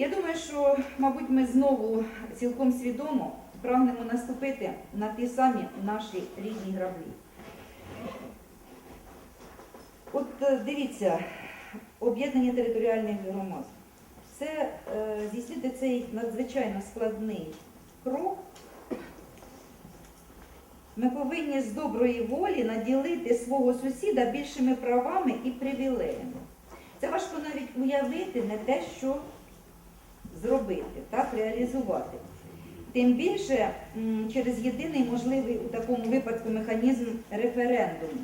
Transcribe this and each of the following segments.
Я думаю, що, мабуть, ми знову цілком свідомо прагнемо наступити на ті самі наші рідні граблі. От е, дивіться, об'єднання територіальних громад. Це е, здійснити цей надзвичайно складний крок. Ми повинні з доброї волі наділити свого сусіда більшими правами і привілеями. Це важко навіть уявити не те, що зробити, так, реалізувати. Тим більше через єдиний можливий у такому випадку механізм референдуму,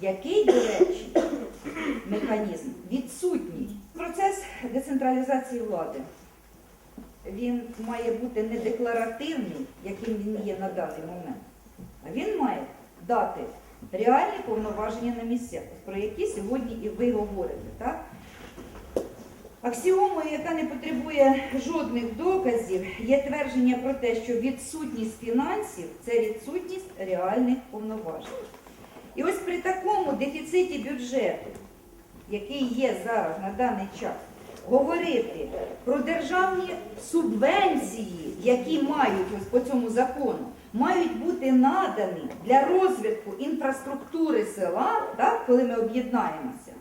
який, до речі, механізм відсутній. Процес децентралізації влади. Він має бути не декларативний, яким він є на даний момент, а він має дати реальні повноваження на місцях, про які сьогодні і ви говорите. Так? Аксіомою, яка не потребує жодних доказів, є твердження про те, що відсутність фінансів це відсутність реальних повноважень. І ось при такому дефіциті бюджету, який є зараз на даний час, говорити про державні субвенції, які мають ось по цьому закону, мають бути надані для розвитку інфраструктури села, так, коли ми об'єднаємося.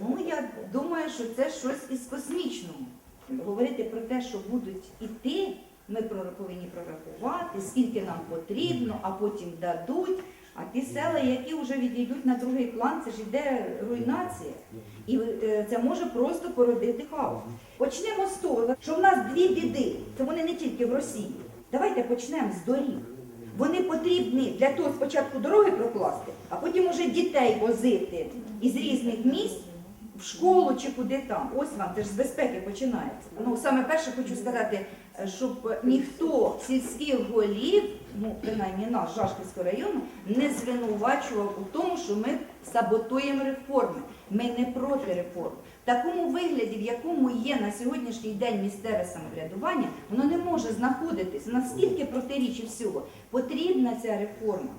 Ну, я думаю, що це щось із космічного. Говорити про те, що будуть іти, ми повинні прорахувати, скільки нам потрібно, а потім дадуть. А ті села, які вже відійдуть на другий план, це ж іде руйнація. І е, це може просто породити хаос. Почнемо з того, що в нас дві біди. Це вони не тільки в Росії. Давайте почнемо з доріг. Вони потрібні для того спочатку дороги прокласти, а потім уже дітей возити із різних місць в школу чи куди там. Ось вам, це ж з безпеки починається. Ну, саме перше хочу сказати, е, щоб ніхто сільських голів, ну, принаймні наш Жашківського району, не звинувачував у тому, що ми саботуємо реформи. Ми не проти реформ. В такому вигляді, в якому є на сьогоднішній день місцеве самоврядування, воно не може знаходитись. Наскільки протирічить всього. Потрібна ця реформа,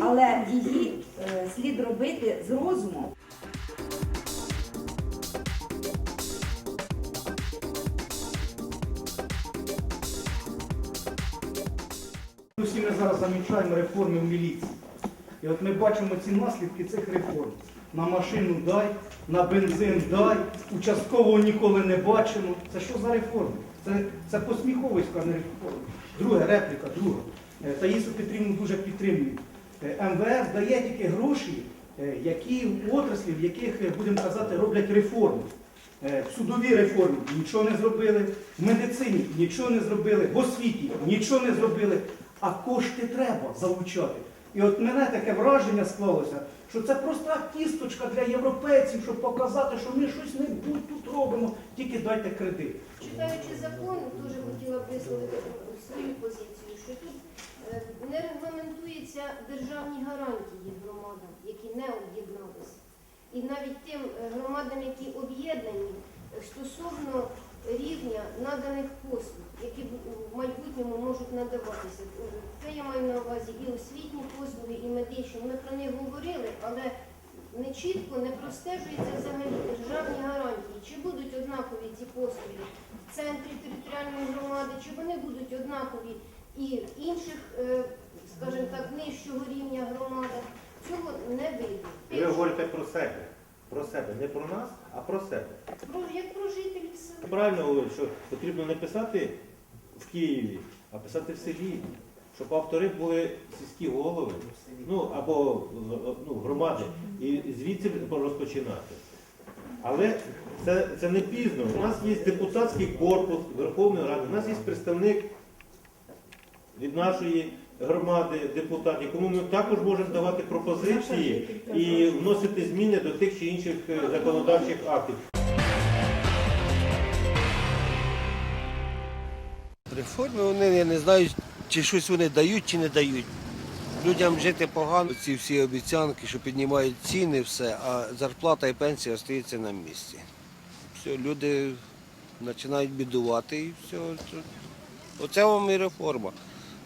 але її е, слід робити з розумом. Ми зараз замічаємо реформи в міліції. І от ми бачимо ці наслідки цих реформ. На машину дай, на бензин дай, участкового ніколи не бачимо. Це що за реформи? Це, це посміховиська, не реформа. Друга репліка, друга. Е, Таїсу Петрівну дуже підтримую. Е, МВС дає тільки гроші, е, які в отраслі, в яких, будемо казати, роблять реформи. В судовій реформі нічого не зробили, в медицині нічого не зробили, в освіті нічого не зробили, а кошти треба залучати. І от мене таке враження склалося, що це просто кісточка для європейців, щоб показати, що ми щось не тут робимо, тільки дайте кредит. Читаючи закон, дуже хотіла б висловити свою позицію, що тут е, не регламентуються державні гарантії громадам, які не об'єдналися. І навіть тим е, громадам, які об'єднані, е, стосовно рівня наданих послуг, які в в майбутньому можуть надаватися. Це я маю на увазі і освітні послуги, і медичні. Ми про них говорили, але не чітко не простежується взагалі державні гарантії, чи будуть однакові ці послуги в центрі територіальної громади, чи вони будуть однакові і в інших, е, скажімо так, нижчого рівня громадах. Цього не Ви говорите про себе. Про себе. Не про нас, а про себе. Про, як про жителів села. Правильно говорю, що потрібно не писати в Києві, а писати в селі. Щоб автори були сільські голови, ну або ну, громади, і звідси розпочинати. Але це, це не пізно. У нас є депутатський корпус Верховної Ради, у нас є представник від нашої громади депутатів, якому ми також можемо давати пропозиції і вносити зміни до тих чи інших законодавчих актів. Реформи вони я не знаю, чи щось вони дають, чи не дають. Людям жити погано, ці всі обіцянки, що піднімають ціни, все, а зарплата і пенсія остаються на місці. Все, люди починають бідувати і все. Оце вам і реформа.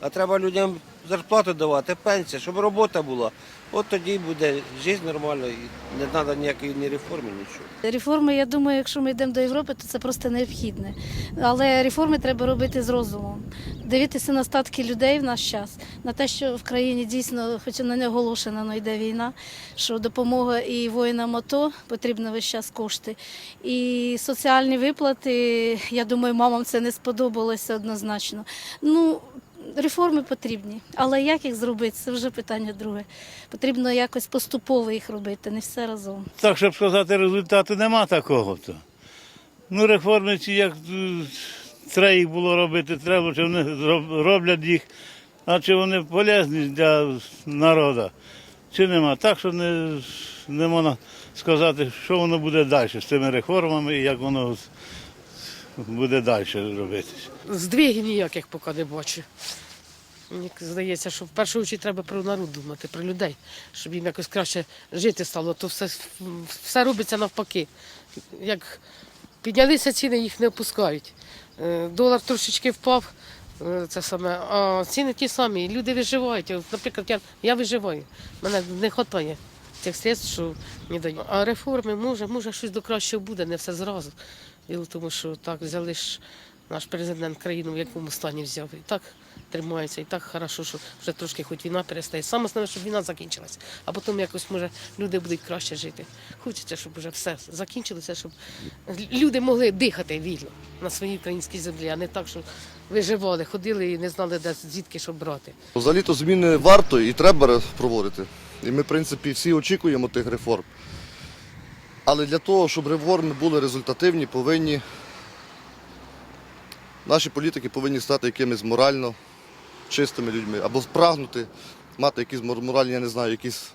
А треба людям зарплату давати, пенсія, щоб робота була. От тоді буде життя нормально і не треба ніякої ні реформи, нічого. Реформи, я думаю, якщо ми йдемо до Європи, то це просто необхідне. Але реформи треба робити з розумом. Дивитися на статки людей в наш час, на те, що в країні дійсно, хоч і не оголошена, але йде війна, що допомога і воїнам АТО потрібно весь час кошти. І соціальні виплати, я думаю, мамам це не сподобалося однозначно. Ну, Реформи потрібні, але як їх зробити, це вже питання друге. Потрібно якось поступово їх робити, не все разом. Так, щоб сказати, результату нема такого. То. Ну, реформи ці як е, треба їх було робити, треба, чи вони роблять їх, а чи вони полезні для народу, чи нема. Так що не, не можна сказати, що воно буде далі з цими реформами і як воно буде далі робитися. Здвигів ніяких поки не бачу. Мені здається, що в першу чергу треба про народ думати, про людей, щоб їм якось краще жити стало, то все, все робиться навпаки. Як піднялися ціни, їх не опускають. Е, Долар трошечки впав, е, це саме, а ціни ті самі, люди виживають. Наприклад, я, я виживаю, мене не вистачає цих средств, що мені дають. А реформи, може, може щось до кращого буде, не все зразу. Діло тому, що так взяли ж наш президент країну, в якому стані взяв. І так тримається, і так хорошо, що вже трошки хоч війна перестає. Саме основне, щоб війна закінчилась, а потім якось може люди будуть краще жити. Хочеться, щоб вже все закінчилося, щоб люди могли дихати вільно на своїй українській землі, а не так, що виживали, ходили і не знали, де звідки що брати. Взагалі-то зміни варто і треба проводити. І ми, в принципі, всі очікуємо тих реформ. Але для того, щоб реформи були результативні, повинні наші політики повинні стати якимись морально чистими людьми або прагнути мати якийсь мор- моральний, я не знаю, якийсь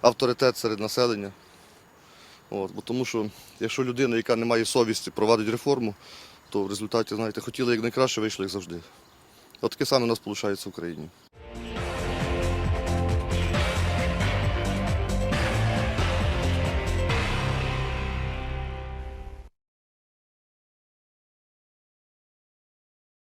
авторитет серед населення. От, бо тому що якщо людина, яка не має совісті, провадить реформу, то в результаті, знаєте, хотіли як найкраще, вийшло як завжди. От таке саме у нас виходить в Україні.